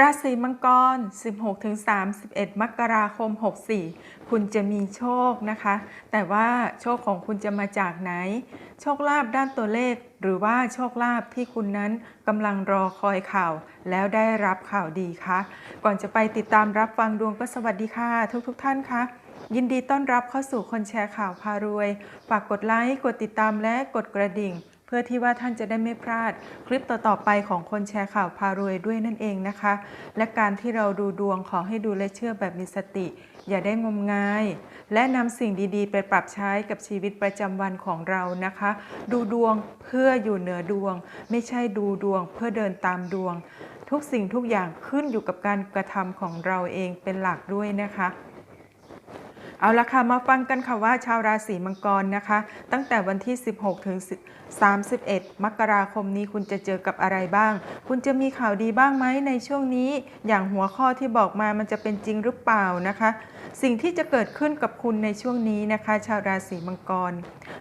ราศีมังกร 16-31 มกราคม 64 คุณจะมีโชคนะคะ แต่ว่าโชคของคุณจะมาจากไหน โชคลาภด้านตัวเลข หรือว่าโชคลาภที่คุณนั้นกำลังรอคอยข่าว แล้วได้รับข่าวดีคะก่อนจะไปติดตามรับฟังดวงก็สวัสดีค่ะ ทุกๆทท่านคะยินดีต้อนรับเข้าสู่คนแชร์ข่าวพารวย ฝากกดไลค์ กดติดตามและกดกระดิ่ง พื่อที่ว่าท่านจะได้ไม่พลาดคลิปต่อๆไปของคนแชร์ข่าวพารวยด้วยนั่นเองนะคะ และการที่เราดูดวงขอให้ดูและเชื่อแบบมีสติ อย่าได้งมงาย และนำสิ่งดีๆ ไปปรับใช้กับชีวิตประจำวันของเรานะคะ ดูดวงเพื่ออยู่เหนือดวง ไม่ใช่ดูดวงเพื่อเดินตามดวง ทุกสิ่งทุกอย่างขึ้นอยู่กับการกระทำของเราเองเป็นหลักด้วยนะคะ เอาละค่ะมาฟังกันค่ะว่าชาวราศีมังกรนะคะ ตั้งแต่วันที่ 16 ถึง 31 มกราคมนี้คุณจะเจอกับอะไรบ้าง คุณจะมีข่าวดีบ้างไหมในช่วงนี้ อย่างหัวข้อที่บอกมามันจะเป็นจริงหรือเปล่านะคะ สิ่งที่จะเกิดขึ้นกับคุณในช่วงนี้นะคะ ชาวราศีมังกร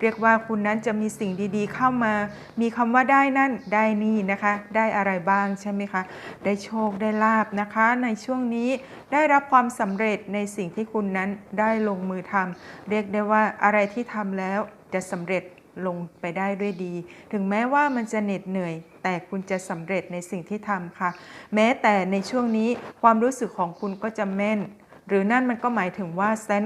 เรียกว่าคุณนั้นจะมีสิ่งดีๆ เข้ามา มีคำว่าได้นั่นได้นี่นะคะ ได้อะไรบ้างใช่ไหมคะ ได้โชคได้ลาบนะคะ ในช่วงนี้ได้รับความสำเร็จในสิ่งที่คุณนั้นได้ลงมือทำเรียกได้ว่าอะไรที่ทำแล้วจะสำเร็จลงไปได้ด้วยดี ถึงแม้ว่ามันจะเหน็ดเหนื่อย แต่คุณจะสำเร็จในสิ่งที่ทำค่ะ แม้แต่ในช่วงนี้ความรู้สึกของคุณก็จะแม่น หรือนั่นมันก็หมายถึงว่าเซน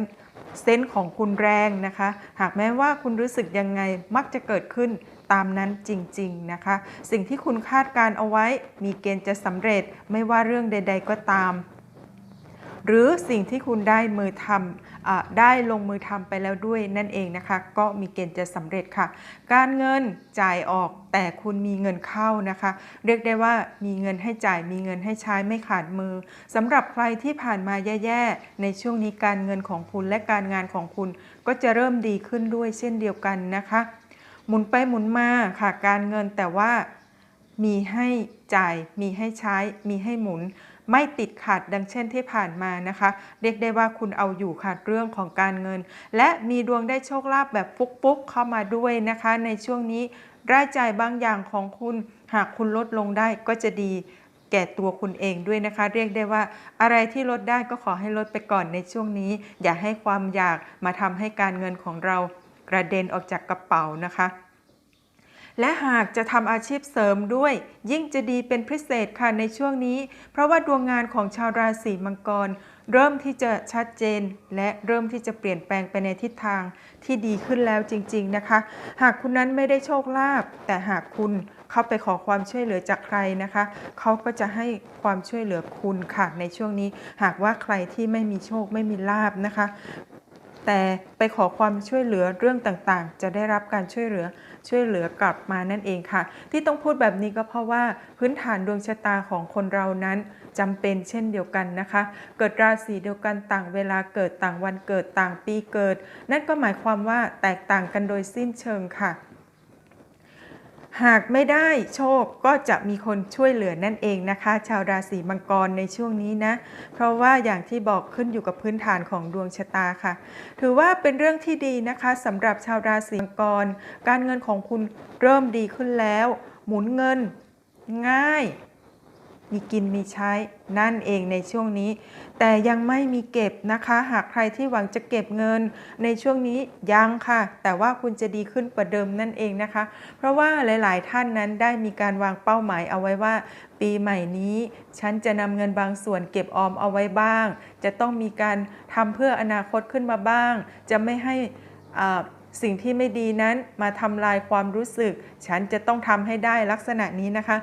เซนของคุณแรงนะคะ หากแม้ว่าคุณรู้สึกยังไงมักจะเกิดขึ้นตามนั้นจริงๆนะคะ สิ่งที่คุณคาดการเอาไว้มีเกณฑ์จะสำเร็จไม่ว่าเรื่องใด ๆ ก็ตาม หรือสิ่งที่คุณได้มือทำอได้ลงมือทำไปแล้วด้วยนั่นเองนะคะ ก็มีเกณฑ์จะสำเร็จค่ะ การเงินจ่ายออกแต่คุณมีเงินเข้านะคะ เรียกได้ว่ามีเงินให้จ่ายมีเงินให้ใช้ไม่ขาดมือสำหรับใครที่ผ่านมาแย่ๆ ในช่วงนี้การเงินของคุณและการงานของคุณ ก็จะเริ่มดีขึ้นด้วยเช่นเดียวกันนะคะ หมุนไปหมุนมาค่ะ การเงินแต่ว่ามีให้จ่ายมีให้ใช้มีให้หมุน ไม่ติดขัดดังเช่นที่ผ่านมานะคะ เรียกได้ว่าคุณเอาอยู่ค่ะเรื่องของการเงิน และมีดวงได้โชคลาภแบบฟุกๆเข้ามาด้วยนะคะ ในช่วงนี้รายจ่ายบางอย่างของคุณหากคุณลดลงได้ก็จะดีแก่ตัวคุณเองด้วยนะคะ เรียกได้ว่าอะไรที่ลดได้ก็ขอให้ลดไปก่อนในช่วงนี้ อย่าให้ความอยากมาทำให้การเงินของเรากระเด็นออกจากกระเป๋านะคะ และหากจะทำอาชีพเสริมด้วย ยิ่งจะดีเป็นพิเศษค่ะในช่วงนี้ เพราะว่าดวงงานของชาวราศีมังกร เริ่มที่จะชัดเจน และเริ่มที่จะเปลี่ยนแปลงไปในทิศทางที่ดีขึ้นแล้วจริง ๆนะคะ หากคุณนั้นไม่ได้โชคลาภแต่หากคุณเข้าไปขอความช่วยเหลือจากใครนะคะ เขาก็จะให้ความช่วยเหลือคุณค่ะในช่วงนี้ หากว่าใครที่ไม่มีโชคไม่มีลาบนะคะ แต่ไปขอความช่วยเหลือเรื่องต่างๆ จะได้รับการช่วยเหลือช่วยเหลือกลับมานั่นเองค่ะ ที่ต้องพูดแบบนี้ก็เพราะว่าพื้นฐานดวงชะตาของคนเรานั้นจำเป็นเช่นเดียวกันนะคะ เกิดราศีเดียวกันต่างเวลาเกิดต่างวันเกิดต่างปีเกิด นั่นก็หมายความว่าแตกต่างกันโดยสิ้นเชิงค่ะ หากไม่ได้โชคก็จะมีคนช่วยเหลือนั่นเองนะคะ ชาวราศีมังกรในช่วงนี้นะ เพราะว่าอย่างที่บอกขึ้นอยู่กับพื้นฐานของดวงชะตาค่ะ ถือว่าเป็นเรื่องที่ดีนะคะสำหรับชาวราศีมังกร การเงินของคุณเริ่มดีขึ้นแล้ว หมุนเงินง่าย มีกินมีใช้นั่นเองในช่วงนี้ แต่ยังไม่มีเก็บนะคะ หากใครที่หวังจะเก็บเงิน ในช่วงนี้ยังค่ะ แต่ว่าคุณจะดีขึ้นกว่าเดิมนั่นเองนะคะ เพราะว่าหลาย ๆ ท่านนั้นได้มีการวางเป้าหมายเอาไว้ว่า ปีใหม่นี้ ฉันจะนำเงินบางส่วนเก็บออมเอาไว้บ้าง จะต้องมีการทำเพื่ออนาคตขึ้นมาบ้าง จะไม่ให้อ่าสิ่งที่ไม่ดีนั้นมาทำลายความรู้สึก ฉันจะต้องทำให้ได้ลักษณะนี้นะคะ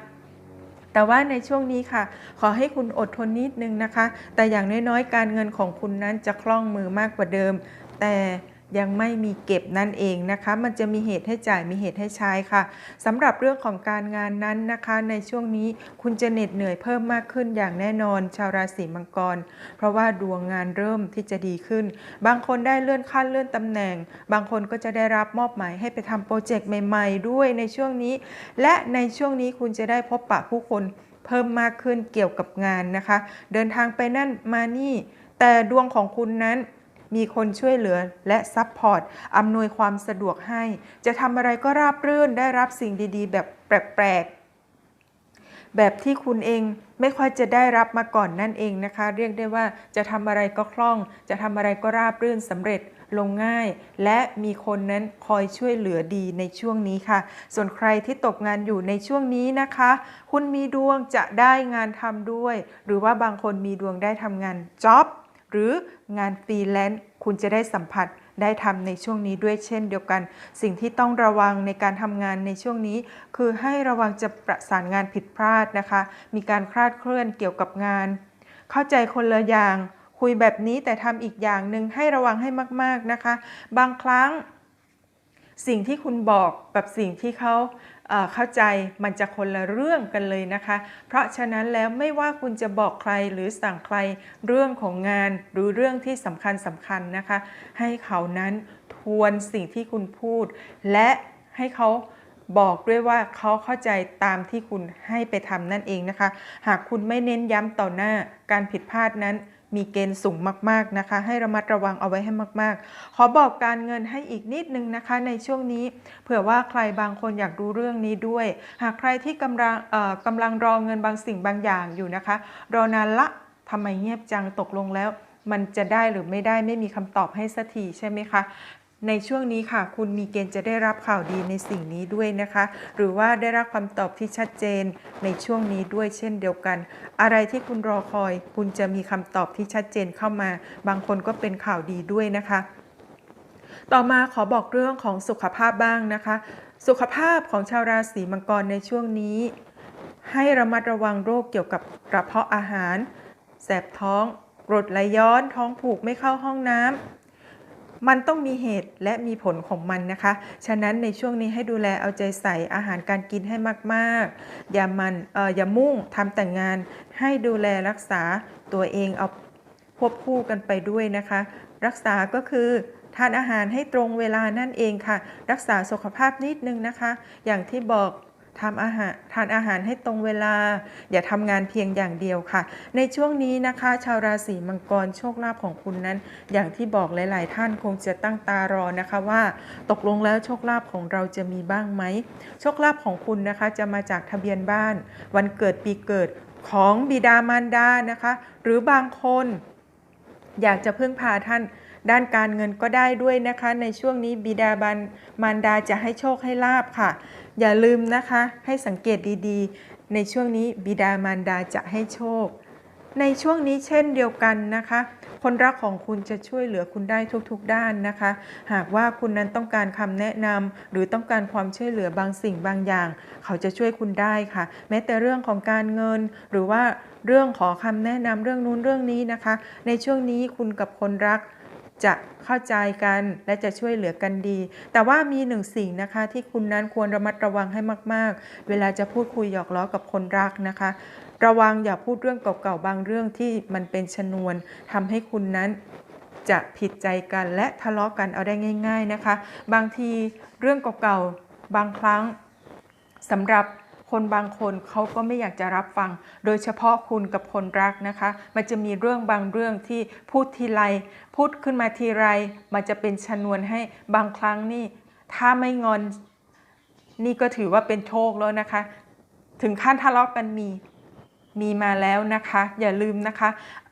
แต่ว่าในช่วงนี้ค่ะ ขอให้คุณอดทนนิดนึงนะคะ แต่อย่างน้อยๆ การเงินของคุณนั้นจะคล่องมือมากกว่าเดิม แต่ ยังไม่มีเก็บนั่นเองนะคะ มันจะมีเหตุให้จ่ายมีเหตุให้ใช้ค่ะสำหรับเรื่องของการงานนั้นนะคะ ในช่วงนี้คุณจะเหน็ดเหนื่อยเพิ่มมากขึ้นอย่างแน่นอน ชาวราศีมังกร เพราะว่าดวงงานเริ่มที่จะดีขึ้น บางคนได้เลื่อนขั้นเลื่อนตำแหน่ง บางคนก็จะได้รับมอบหมายให้ไปทำโปรเจกต์ใหม่ ๆ ด้วยในช่วงนี้ และในช่วงนี้คุณจะได้พบปะผู้คนเพิ่มมากขึ้นเกี่ยวกับงานนะคะ เดินทางไปนั่นมานี่ แต่ดวงของคุณนั้น มีคนช่วยเหลือและซัพพอร์ต อำนวยความสะดวกให้ จะทำอะไรก็ราบรื่น ได้รับสิ่งดีๆ แบบแปลกๆ แบบที่คุณเองไม่ค่อยจะได้รับมาก่อนนั่นเองนะคะ เรียกได้ว่าจะทำอะไรก็คล่อง จะทำอะไรก็ราบรื่นสำเร็จลงง่าย และมีคนนั้นคอยช่วยเหลือดีในช่วงนี้ค่ะ ส่วนใครที่ตกงานอยู่ในช่วงนี้นะคะ คุณมีดวงจะได้งานทำด้วย หรือว่าบางคนมีดวงได้ทำงานจ็อบ หรืองานฟรีแลนซ์คุณจะได้สัมผัสได้ทำในช่วงนี้ด้วยเช่นเดียวกัน สิ่งที่ต้องระวังในการทำงานในช่วงนี้ คือให้ระวังจะประสานงานผิดพลาดนะคะ มีการคลาดเคลื่อนเกี่ยวกับงาน เข้าใจคนละอย่าง คุยแบบนี้แต่ทำอีกอย่างหนึ่งให้ระวังให้มาก ๆนะคะ บางครั้ง สิ่งที่คุณบอกกับสิ่งที่เขาเอ่อเข้าใจมันจะคนละเรื่องกันเลยนะคะ เพราะฉะนั้นแล้วไม่ว่าคุณจะบอกใครหรือสั่งใครเรื่องของงานหรือเรื่องที่สำคัญสำคัญนะคะ ให้เขานั้นทวนสิ่งที่คุณพูด และให้เขาบอกด้วยว่าเขาเข้าใจตามที่คุณให้ไปทำนั่นเองนะคะ หากคุณไม่เน้นย้ำต่อหน้าการผิดพลาดนั้น มีเกณฑ์สูงมากๆนะคะ ให้ระมัดระวังเอาไว้ให้มาก ๆ ขอบอกการเงินให้อีกนิดนึงนะคะ ในช่วงนี้เผื่อว่าใครบางคนอยากดูเรื่องนี้ด้วย หากใครที่กำลังกำลังรอเงินบางสิ่งบางอย่างอยู่นะคะ รอนานละทำไมเงียบจังตกลงแล้วมันจะได้หรือไม่ได้ไม่มีคำตอบให้สักทีใช่ไหมคะ ในช่วงนี้ค่ะ คุณมีเกณฑ์จะได้รับข่าวดีในสิ่งนี้ด้วยนะคะ หรือว่าได้รับคำตอบที่ชัดเจนในช่วงนี้ด้วยเช่นเดียวกัน อะไรที่คุณรอคอย คุณจะมีคำตอบที่ชัดเจนเข้ามา บางคนก็เป็นข่าวดีด้วยนะคะ ต่อมาขอบอกเรื่องของสุขภาพบ้างนะคะ สุขภาพของชาวราศีมังกรในช่วงนี้ ให้ระมัดระวังโรคเกี่ยวกับกระเพาะอาหาร แสบท้องกรดไหลย้อน ท้องผูกไม่เข้าห้องน้ำ มันต้องมีเหตุและมีผลของมันนะคะ ฉะนั้นในช่วงนี้ให้ดูแลเอาใจใส่อาหารการกินให้มากๆ อย่ามันเอ่ออย่ามุ่งทำแต่งงาน ให้ดูแลรักษาตัวเองเอาควบคู่กันไปด้วยนะคะ รักษาก็คือทานอาหารให้ตรงเวลานั่นเองค่ะ รักษาสุขภาพนิดนึงนะคะ อย่างที่บอก ทำอาหารทานอาหารให้ตรงเวลา อย่าทำงานเพียงอย่างเดียวค่ะ ในช่วงนี้นะคะ ชาวราศีมังกรโชคลาภของคุณนั้น อย่างที่บอกหลาย ๆ ท่านคงจะตั้งตารอนะคะว่า ตกลงแล้วโชคลาภของเราจะมีบ้างไหมโชคลาภของคุณนะคะจะมาจากทะเบียนบ้าน วันเกิดปีเกิดของบิดามารดานะคะ หรือบางคนอยากจะพึ่งพาท่าน ด้านการเงินก็ได้ด้วยนะคะ ในช่วงนี้บิดาบันมารดาจะให้โชคให้ลาบค่ะ อย่าลืมนะคะให้สังเกตดีๆ ในช่วงนี้บิดามารดาจะให้โชค ในช่วงนี้เช่นเดียวกันนะคะ คนรักของคุณจะช่วยเหลือคุณได้ทุกๆด้านนะคะ หากว่าคุณนั้นต้องการคำแนะนำหรือต้องการความช่วยเหลือบางสิ่งบางอย่าง เขาจะช่วยคุณได้ค่ะ แม้แต่เรื่องของการเงินหรือว่าเรื่องขอคำแนะนำเรื่องนู้นเรื่องนี้นะคะ ในช่วงนี้คุณกับคนรัก จะเข้าใจกันและจะช่วยเหลือกันดี แต่ว่ามีหนึ่งสิ่งนะคะ ที่คุณนั้นควรระมัดระวังให้มาก ๆ เวลาจะพูดคุยหยอกล้อกับคนรักนะคะ ระวังอย่าพูดเรื่องเก่าๆบางเรื่องที่มันเป็นชนวนทำให้คุณนั้นจะผิดใจกันและทะเลาะกันเอาได้ง่าย ๆนะคะ บางทีเรื่องเก่าๆบางครั้งสำหรับ คนบางคนเขาก็ไม่อยากจะรับฟัง โดยเฉพาะคุณกับคนรักนะคะ มันจะมีเรื่องบางเรื่องที่พูดทีไร พูดขึ้นมาทีไร มันจะเป็นชนวนให้บางครั้งนี่ ถ้าไม่งอนนี่ก็ถือว่าเป็นโชคแล้วนะคะ ถึงขั้นทะเลาะกันมี มีมาแล้วนะคะ อย่าลืมนะคะ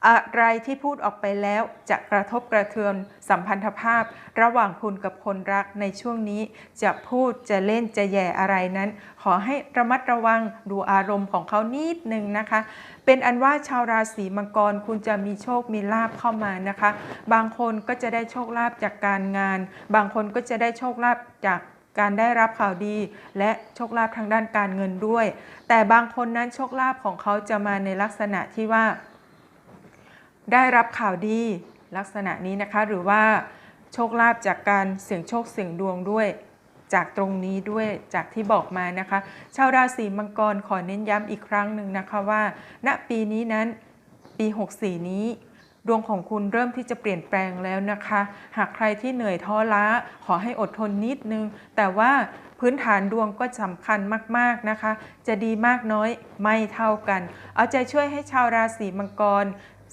อะไรที่พูดออกไปแล้วจะกระทบกระเทือนสัมพันธภาพ ระหว่างคุณกับคนรักในช่วงนี้ จะพูดจะเล่นจะแย่อะไรนั้น ขอให้ระมัดระวังดูอารมณ์ของเขานิดนึงนะคะ เป็นอันว่าชาวราศีมังกรคุณจะมีโชคมีลาบเข้ามานะคะ บางคนก็จะได้โชคลาภจากการงาน บางคนก็จะได้โชคลาภจาก การได้รับข่าวดีและโชคลาภทางด้านการเงินด้วย แต่บางคนนั้นโชคลาภของเขาจะมาในลักษณะที่ว่า ได้รับข่าวดีลักษณะนี้นะคะ หรือว่าโชคลาภจากการเสี่ยงโชคเสี่ยงดวงด้วย จากตรงนี้ด้วยจากที่บอกมานะคะ ชาวราศีมังกรขอเน้นย้ำอีกครั้งหนึ่งนะคะว่า ณปีนี้นั้นปี 64 นี้ ดวงของคุณเริ่มที่จะเปลี่ยนแปลงแล้วนะคะ หากใครที่เหนื่อยท้อล้า ขอให้อดทนนิดนึง แต่ว่าพื้นฐานดวงก็สำคัญมากๆนะคะ จะดีมากน้อยไม่เท่ากัน เอาใจช่วยให้ชาวราศีมังกร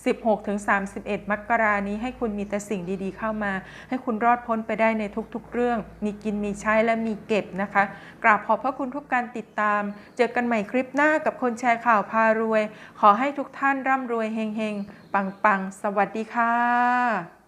16ถึง31 มกรานี้ให้คุณมีแต่สิ่งดีๆ เข้ามา ให้คุณรอดพ้นไปได้ในทุกๆ เรื่อง มีกินมีใช้และมีเก็บนะคะ กราบขอบพระคุณทุกการติดตาม เจอกันใหม่คลิปหน้ากับคนแชร์ข่าวพารวย ขอให้ทุกท่านร่ำรวยเฮงๆ ปังๆ สวัสดีค่ะ